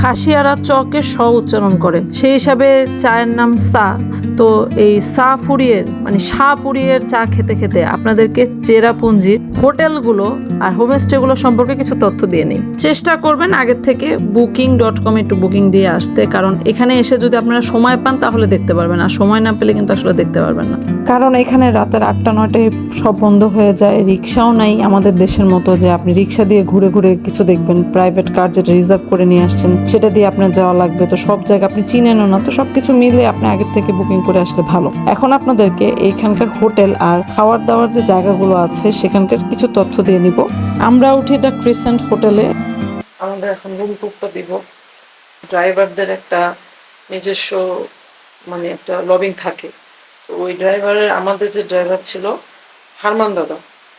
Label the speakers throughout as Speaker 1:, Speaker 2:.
Speaker 1: খাসিয়ারা চকে স উচ্চারণ করে। সেই হিসাবে চায়ের নাম সা। তো এই সা ফুরিয়ের মানে সা পুরিয়ের চা খেতে খেতে আপনাদেরকে চেরাপুঞ্জির হোটেলগুলো আর হোমস্টেগুলো সম্পর্কে কিছু তথ্য দিয়ে নিই। চেষ্টা করবেন আগের থেকে বুকিং ডট কম একটু বুকিং দিয়ে আসতে, কারণ এখানে এসে যদি আপনারা সময় পান তাহলে দেখতে পারবেন, আর সময় না পেলে কিন্তু আসলে দেখতে পারবেন না। কারণ এখানে রাতের আটটা, নয়টায় সব বন্ধ হয়ে যায়, রিক্সাও নাই আমাদের দেশের মতো যে আপনি রিক্সা দিয়ে ঘুরে ঘুরে কিছু দেখবেন প্রাইভেট কার যেটা রিজার্ভ করে নিয়ে আসছেন। সেটা দিয়ে আপনার যাওয়া লাগবে। তো সব জায়গা আপনি চিনেনও না, তো সবকিছু মিলে আপনি আগের থেকে বুকিং করে আসলে ভালো। এখন আপনাদেরকে এইখানকার হোটেল আর খাওয়ার দাওয়ার যে জায়গাগুলো আছে, সেখানকার কিছু তথ্য দিয়ে নিব। আমরা উঠি দ্য ক্রিসেন্ট হোটেলে আমাদের এখন রুম টুকটা দিব। ড্রাইভারদের একটা নিজস্ব মানে একটা লবিং থাকে। তো ওই ড্রাইভারের আমাদের যে ড্রাইভার ছিল, হারমান দাদা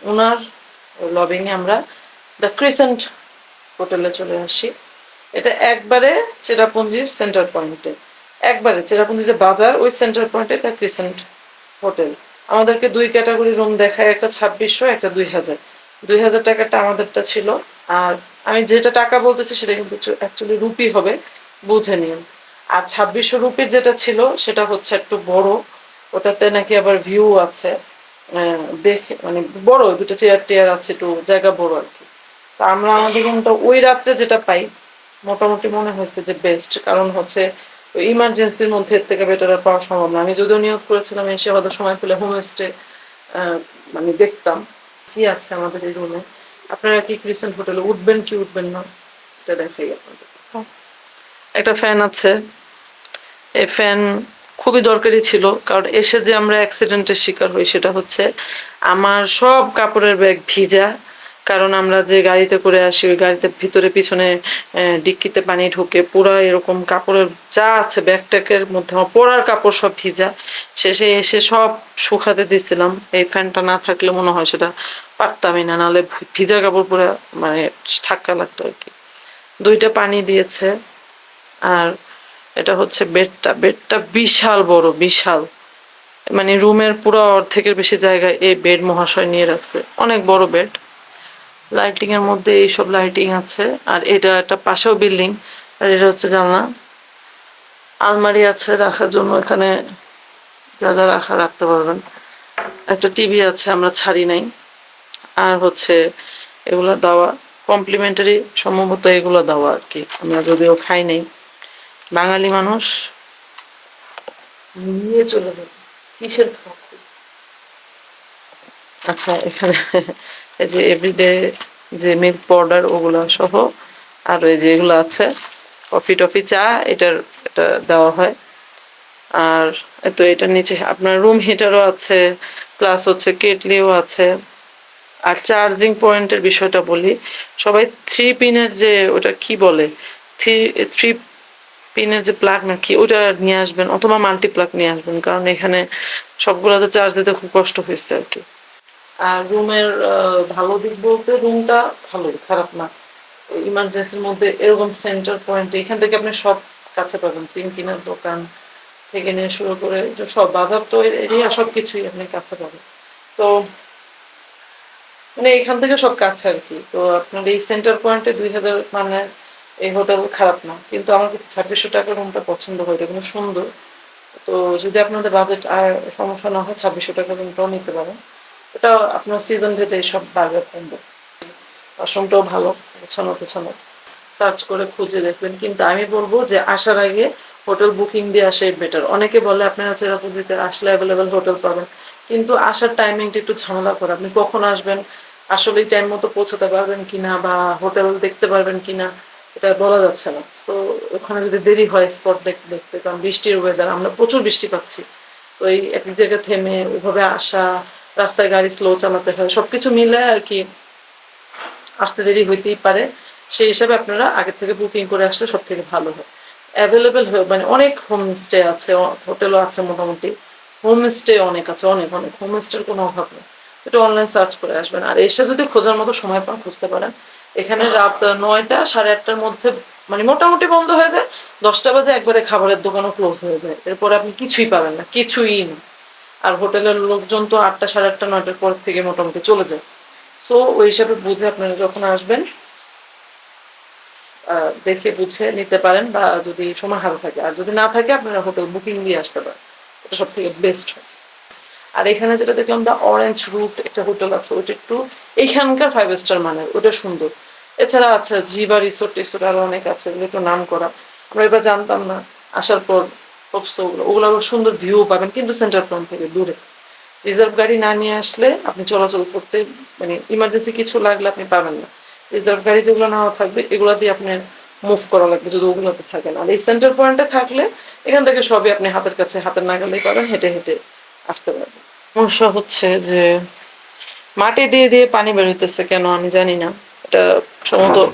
Speaker 1: ওনার লবিংয়ে আমরা দ্য ক্রিসেন্ট হোটেলে চলে আসি। এটা একবারে চেরাপুঞ্জির সেন্টার পয়েন্টে একবারে চেরাপুঞ্জি যে বাজার, ওই সেন্টার পয়েন্টে দ্য ক্রিসেন্ট হোটেল আমাদেরকে দুই ক্যাটাগরি রুম দেখায়, একটা ছাব্বিশশো, একটা দুই হাজার। দুই হাজার টাকাটা আমাদেরটা ছিল। আর আমি যেটা টাকা বলতেছি সেটা কিন্তু অ্যাকচুয়ালি রুপি হবে, বুঝে নিন। আর ছাব্বিশশো রুপির যেটা ছিল, সেটা হচ্ছে একটু বড়। ওটাতে নাকি আবার ভিউ আছে। দেখে মানে বড়, দুটো চেয়ার টেয়ার আছে, একটু জায়গা বড় আর কি। তো আমরা আমাদের রুমটা ওই রাত্রে যেটা পাই মোটামুটি মনে হয়েছে যে বেস্ট কারণ হচ্ছে ইমার্জেন্সির মধ্যে এর থেকে বেটার আর পাওয়া সম্ভব না। আমি যদিও নিয়োগ করেছিলাম, এসে হয়তো সময় পেলে হোমস্টে মানে দেখতাম। কি আছে আমাদের এই রুমে আপনারা কি ক্রিসেন্ট হোটেলে উঠবেন কি উঠবেন না? এটা দেখাই আপনাদের। একটা ফ্যান আছে। এই ফ্যান খুবই দরকারি ছিল, কারণ এসে যে আমরা অ্যাক্সিডেন্টের শিকার হই সেটা হচ্ছে আমার সব কাপড়ের ব্যাগ ভিজা। কারণ আমরা যে গাড়িতে করে আসি, ওই গাড়িতে ভিতরে, পিছনে ডিক্কিতে পানি ঢুকে, পুরো এরকম কাপড়ের যা আছে ব্যাগট্যাগের মধ্যে, আমার পরার কাপড় সব ভিজা। শেষে এসে সব শুকাতে দিয়েছিলাম এই ফ্যানটা না থাকলে মনে হয় সেটা পারতামই না, নাহলে ভিজা কাপড় পুরো মানে ধাক্কা লাগতো আর কি। দুইটা পানি দিয়েছে, আর এটা হচ্ছে বেডটা। বেডটা বিশাল বড়, বিশাল। মানে রুমের পুরো অর্ধেকের বেশি জায়গায় এই বেড মহাশয় নিয়ে রাখছে। অনেক বড় বেড। লাইটিং এর মধ্যে এইসব লাইটিং আছে। আর এটা একটা পাশেও বিল্ডিং আর এটা হচ্ছে জানলা। আলমারি আছে রাখার জন্য, এখানে যা যা রাখা রাখতে পারবেন। একটা টিভি আছে, আমরা ছাড়ি নাই। আর হচ্ছে এগুলো দেওয়া কমপ্লিমেন্টারি সম্ভবত এগুলো দেওয়া আর কি। আমরা যদিও খাই নাই। বাঙালি মানুষ, নিয়ে চলে যাবে। কিসের খাওয়া? আচ্ছা এখানে এই যে এভরিডে যে মিল্ক পাউডার ওগুলো সহ, আর ওই যে এগুলো আছে কফি টফি চা, এটার এটা দেওয়া হয়। আর তো এটার নিচে আপনার রুম হিটারও আছে প্লাস হচ্ছে কেটলিও আছে। আর চার্জিং পয়েন্টের বিষয়টা বলি, সবাই থ্রি পিনের যে ওটা কি বলে? থ্রি থ্রি পিনের যে প্লাগ নাকি ওটা নিয়ে আসবেন অথবা মাল্টি প্লাগ নিয়ে আসবেন, কারণ এখানে সবগুলো তো চার্জ দিতে খুব কষ্ট হয়েছে আর কি। আর রুমের ভালো দিক বলতে রুমটা ভালো খারাপ না। ইমার্জেন্সির মধ্যে এরকম সেন্টার পয়েন্ট এখান থেকে আপনি সব কাছে পাবেন সিমকিনের দোকান থেকে নিয়ে শুরু করে সব বাজার তো এরিয়া সব কিছুই আপনি কাছে পাবেন। তো মানে এখান থেকে সব কাছে আর কি। তো আপনার এই সেন্টার পয়েন্টে দুই হাজার মানে এই হোটেল খারাপ না, কিন্তু আমার কাছে ছাব্বিশশো টাকার রুমটা পছন্দ হয়, এটা কিন্তু সুন্দর। তো যদি আপনাদের বাজেট আর সমস্যা না হয়, ছাব্বিশশো টাকার রুমটাও নিতে পারেন। এটা আপনার সিজন ভেদে সব বাড়বে কমবে ওয়াশরুমটাও ভালো, গোছানো গোছানো সার্চ করে খুঁজে দেখবেন। কিন্তু আমি বলব যে আসার আগে হোটেল বুকিং দিয়ে আসে বেটার অনেকে বলে আপনারা চেরাপুঞ্জিতে আসলে অ্যাভেলেবেল হোটেল পাবেন। কিন্তু আসার টাইমিংটা একটু ঝামেলা করে। আপনি কখন আসবেন? আসলে টাইম মতো পৌঁছাতে পারবেন কিনা বা হোটেল দেখতে পারবেন কিনা, এটা বলা যাচ্ছে না। তো ওখানে যদি দেরি হয় স্পট দেখতে দেখতে। কারণ বৃষ্টির ওয়েদার আমরা প্রচুর বৃষ্টি পাচ্ছি। তো এই এক জায়গায় থেমে ওইভাবে আসা রাস্তায় গাড়ি স্লো চালাতে হয়। সবকিছু মিলে আর কি আসতে দেরি হইতেই পারে। সেই হিসাবে আপনারা আগে থেকে বুকিং করে আসলে সব থেকে ভালো হয়। অ্যাভেলেবেল হয়ে মানে অনেক হোমস্টে আছে হোটেলও আছে মোটামুটি। হোমস্টে অনেক আছে, অনেক অনেক। হোমস্টের কোনো অভাব নেই। এটা অনলাইন সার্চ করে আসবেন। আর এসে যদি খোঁজার মতো সময় পান, খুঁজতে পারেন। এখানে রাত নয়টা সাড়ে আটটার মধ্যে মানে মোটামুটি বন্ধ হয়ে যায়। দশটা বাজে একবারে খাবারের দোকানও ক্লোজ হয়ে যায়। এরপরে আপনি কিছুই পাবেন না, কিছুই না। আর হোটেলের লোকজন তো আটটা সাড়ে আটটা, নয়টার পর থেকে মোটামুটি চলে যায়। সো ওই হিসাবে বুঝে আপনারা যখন আসবেন দেখে বুঝে নিতে পারেন বা যদি সময় হাতে থাকে। আর যদি না থাকে, আপনারা হোটেল বুকিং দিয়ে আসতে পারেন। এটা সব থেকে বেস্ট হয়। আর এখানে যেটা দেখলাম, দা অরেঞ্জ রুট একটা হোটেল আছে ওটা একটু এইখানকার ফাইভ স্টার মানের ওটা সুন্দর। এছাড়া আছে জিবা রিসোর্ট, টিসোর্ট আরও অনেক আছে ওগুলো একটু নাম করা আমরা এবার জানতাম না, আসার পর হোপসো ওগুলো সুন্দর ভিউ পাবেন, কিন্তু সেন্টার পয়েন্ট থেকে দূরে। রিজার্ভ গাড়ি না নিয়ে আসলে আপনি চলাচল করতে মানে ইমার্জেন্সি কিছু লাগলে আপনি পাবেন না। রিজার্ভ গাড়ি যেগুলো নেওয়া থাকবে, এগুলো দিয়ে আপনি মুভ করা লাগবে, যদি ওগুলোতে থাকে না আর এই সেন্টার পয়েন্টে থাকলে এখান থেকে সবই আপনি হাতের কাছে হাতের নাগালেই পাবেন, হেঁটে হেঁটে আসতে পারবেন। সমস্যা হচ্ছে যে মাটি দিয়ে দিয়ে পানি বের হইতেছে কেন আমি জানি না। এটা সম্ভবত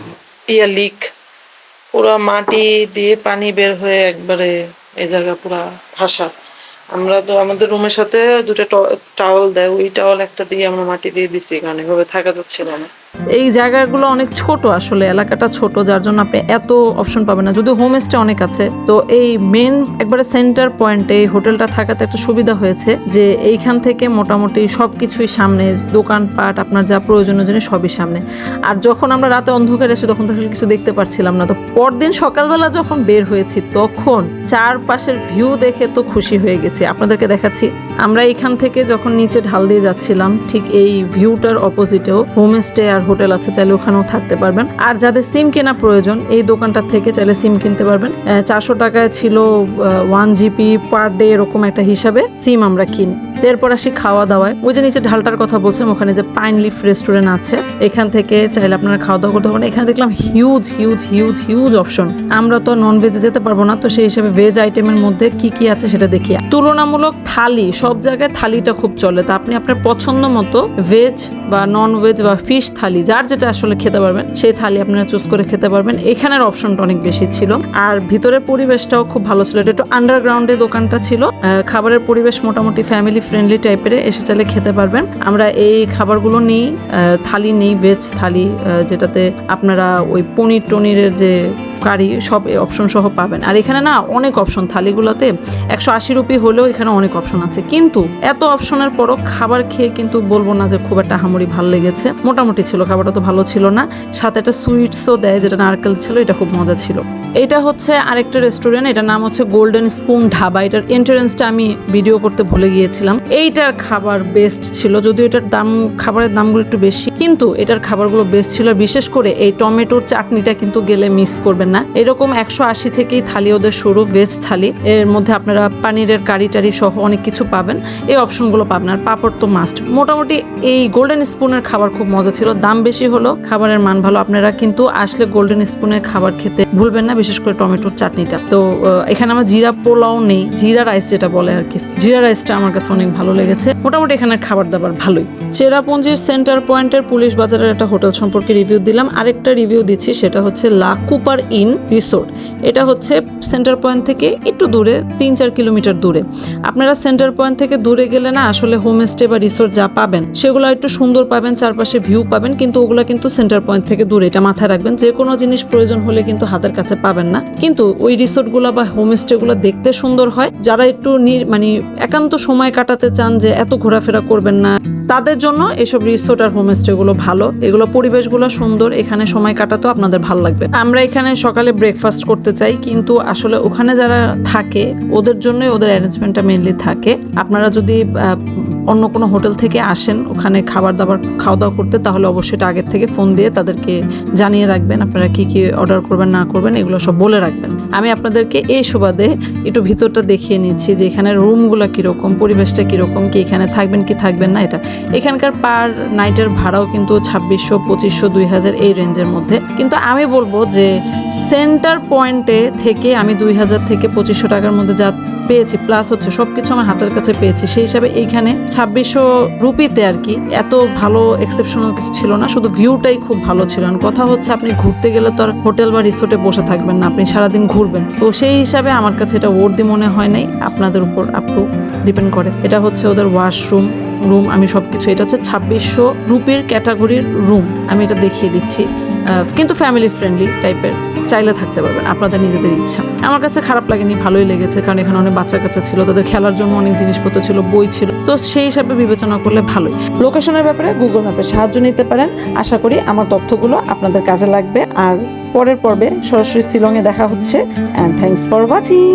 Speaker 1: ইয়া লিক পুরো মাটি দিয়ে পানি বের হয়ে একবারে এই জায়গা পুরা ভাসা আমরা তো আমাদের রুমের সাথে দুটো টাওয়াল দেয়, ওই টাওয়াল একটা দিয়ে আমরা মাটি দিয়ে দিছি কারণ এভাবে থাকা যাচ্ছিল না। এই জায়গাগুলো অনেক ছোট আসলে, এলাকাটা ছোট, যার জন্য আপনি এত অপশন পাবেন না। যদিও হোম স্টে অনেক আছে, তো এই মেন একবারে সেন্টার পয়েন্টে এই হোটেলটা থাকাতে একটা সুবিধা হয়েছে যে এইখান থেকে মোটামুটি সব কিছুই সামনে, দোকানপাট, আপনার যা প্রয়োজনীয় জিনিস সবই সামনে। আর যখন আমরা রাতে অন্ধকার এসে তখন তো কিছু দেখতে পারছিলাম না, তো পরদিন সকালবেলা যখন বের হয়েছি, তখন চারপাশের ভিউ দেখে তো খুশি হয়ে গেছি। আপনাদেরকে দেখাচ্ছি আমরা এখান থেকে যখন নিচে ঢাল দিয়ে যাচ্ছিলাম, ঠিক এই ভিউটার অপোজিটেও হোমস্টে আর হোটেল আছে, চাইলে ওখানেও থাকতে পারবেন। আর যাদের সিম কেনা প্রয়োজন, এই দোকানটা থেকে চাইলে সিম কিনতে পারবেন। চারশো টাকায় ছিল ওয়ান জিবি পার ডে এরকম একটা হিসাবে সিম আমরা কিনি। এরপর আসি খাওয়া দাওয়ায় ওই যে নিচে ঢালটার কথা বলছেন ওখানে যে পাইন লিফ রেস্টুরেন্ট আছে, এখান থেকে চাইলে আপনারা খাওয়া দাওয়া করতে পারেন এখানে দেখলাম huge huge huge huge option আমরা তো নন ভেজে যেতে পারব না, তো সেই হিসাবে ভেজ আইটেমের মধ্যে কি কি আছে সেটা দেখি। তুলনামূলক থালি, সব জায়গায় থালিটা খুব চলে। তা আপনি আপনার পছন্দ মতো ভেজ বা নন ভেজ বা ফিশ থালি, যার যেটা আসলে খেতে পারবেন, সেই থালি আপনারা চুজ করে খেতে পারবেন। এখানের অপশনটা অনেক বেশি ছিল। আর ভিতরের পরিবেশটাও খুব ভালো ছিল। এটা একটু আন্ডারগ্রাউন্ডে দোকানটা ছিল। খাবারের পরিবেশ মোটামুটি ফ্যামিলি ফ্রেন্ডলি টাইপের এসে চাইলে খেতে পারবেন। আমরা এই খাবারগুলো নিই থালি নেই ভেজ থালি যেটাতে আপনারা ওই পনির টনিরের যে কারি সব অপশন সহ পাবেন। আর এখানে না অনেক অপশন থালিগুলোতে একশো আশি রুপি হলেও এখানে অনেক অপশন আছে। কিন্তু এত অপশনের পরও খাবার খেয়ে কিন্তু বলব না যে খুব একটা হামড়ি ভালো লেগেছে। মোটামুটি ছিল, খাবারটা তো ভালো ছিল না। সাথে একটা সুইটসও দেয়, যেটা নারকেল ছিল, এটা খুব মজা ছিল। এটা হচ্ছে আরেকটা রেস্টুরেন্ট এটার নাম হচ্ছে গোল্ডেন স্পুন ঢাবা এটার এন্ট্রেন্সটা আমি ভিডিও করতে ভুলে গিয়েছিলাম। এইটার খাবার বেস্ট ছিল, যদিও এটার দাম, খাবারের দামগুলো একটু বেশি। কিন্তু এটার খাবারগুলো বেস্ট ছিল বিশেষ করে এই টমেটোর চাটনিটা কিন্তু গেলে মিস করবেন না। এরকম একশো আশি থেকেই থালি ওদের শুরু ভেজ থালি। এর মধ্যে আপনারা পানিরের কারি টারি সহ অনেক কিছু পাবেন। এই অপশনগুলো পাবেন আর পাপড় তো মাস্ট মোটামুটি এই গোল্ডেন স্পুনের খাবার খুব মজা ছিল। দাম বেশি হলো, খাবারের মান ভালো। আপনারা কিন্তু আসলে গোল্ডেন স্পুনের খাবার খেতে ভুলবেন না, বিশেষ করে টমেটোর চাটনিটা। তো এখানে আমার জিরা পোলাও নেই। জিরা রাইস যেটা বলে আর কি। জিরা রাইসটা আমার কাছে অনেক ভালো লেগেছে। মোটামুটি এখানে খাবার দাবার ভালোই। চেরাপুঞ্জির সেন্টার পয়েন্টের পুলিশ বাজারের একটা হোটেল সম্পর্কে রিভিউ দিলাম। আরেকটা রিভিউ দিচ্ছি, সেটা হচ্ছে লা কুপার ইন রিসোর্ট। এটা হচ্ছে সেন্টার পয়েন্ট থেকে একটু দূরে, তিন চার কিলোমিটার দূরে। আপনারা সেন্টার পয়েন্ট থেকে দূরে গেলে না আসলে হোমস্টে বা রিসোর্ট যা পাবেন, সেগুলো একটু সুন্দর পাবেন, চারপাশে ভিউ পাবেন, কিন্তু ওগুলো কিন্তু সেন্টার পয়েন্ট থেকে দূরে, এটা মাথায় রাখবেন। যে কোনো জিনিস প্রয়োজন হলে কিন্তু হাতের কাছে পাবেন না। কিন্তু ওই রিসোর্টগুলো বা হোমস্টেগুলো দেখতে সুন্দর হয়। যারা একটু মানে একান্ত সময় কাটাতে চান যে এত ঘোরাফেরা করবেন না তাদের জন্য এসব রিসোর্ট আর হোমস্টেগুলো ভালো। এগুলো পরিবেশগুলো সুন্দর, এখানে সময় কাটাতেও আপনাদের ভালো লাগবে। আমরা এখানে সকালে ব্রেকফাস্ট করতে চাই, কিন্তু আসলে ওখানে যারা থাকে, ওদের জন্যই ওদের অ্যারেঞ্জমেন্টটা মেনলি থাকে। আপনারা যদি অন্য কোনো হোটেল থেকে আসেন, ওখানে খাবার দাবার, খাওয়া দাওয়া করতে, তাহলে অবশ্যই এটা আগের থেকে ফোন দিয়ে তাদেরকে জানিয়ে রাখবেন, আপনারা কি কি অর্ডার করবেন, না করবেন, এগুলো সব বলে রাখবেন। আমি আপনাদেরকে এই সুবাদে একটু ভিতরটা দেখিয়ে নিচ্ছি যে এখানে রুমগুলো কীরকম, পরিবেশটা কীরকম, কি এখানে থাকবেন, কি থাকবেন না এটা। এখানকার পার নাইটের ভাড়াও কিন্তু ছাব্বিশশো, পঁচিশশো, দুই হাজার এই রেঞ্জের মধ্যে। কিন্তু আমি বলব যে সেন্টার পয়েন্টে থেকে আমি দুই হাজার থেকে পঁচিশশো টাকার মধ্যে যা পেয়েছি প্লাস হচ্ছে সবকিছু আমার হাতের কাছে পেয়েছি। সেই হিসাবে এইখানে ছাব্বিশশো রুপিতে আর কি এত ভালো এক্সেপশনাল কিছু ছিল না, শুধু ভিউটাই খুব ভালো ছিল। কথা হচ্ছে আপনি ঘুরতে গেলে তো আর হোটেল বা রিসোর্টে বসে থাকবেন না, আপনি সারাদিন ঘুরবেন। তো সেই হিসাবে আমার কাছে এটা ওর্দি মনে হয় নাই, আপনাদের উপর আপ টু ডিপেন্ড করে। এটা হচ্ছে ওদের ওয়াশরুম রুম আমি সব কিছু এটা হচ্ছে ছাব্বিশশো রুপির ক্যাটাগরির রুম আমি এটা দেখিয়ে দিচ্ছি। কিন্তু ফ্যামিলি ফ্রেন্ডলি টাইপের চাইলে থাকতে পারবেন, আপনাদের নিজেদের ইচ্ছা। আমার কাছে খারাপ লাগেনি, ভালোই লেগেছে, কারণ এখানে অনেক বাচ্চা কাচ্চা ছিল, তাদের খেলার জন্য অনেক জিনিসপত্র ছিল, বই ছিল, তো সেই হিসাবে বিবেচনা করলে ভালোই। লোকেশনের ব্যাপারে গুগল ম্যাপে সাহায্য নিতে পারেন। আশা করি আমার তথ্যগুলো আপনাদের কাজে লাগবে। আর পরের পর্বে সরাসরি শিলংয়ে দেখা হচ্ছে অ্যান্ড থ্যাংকস ফর ওয়াচিং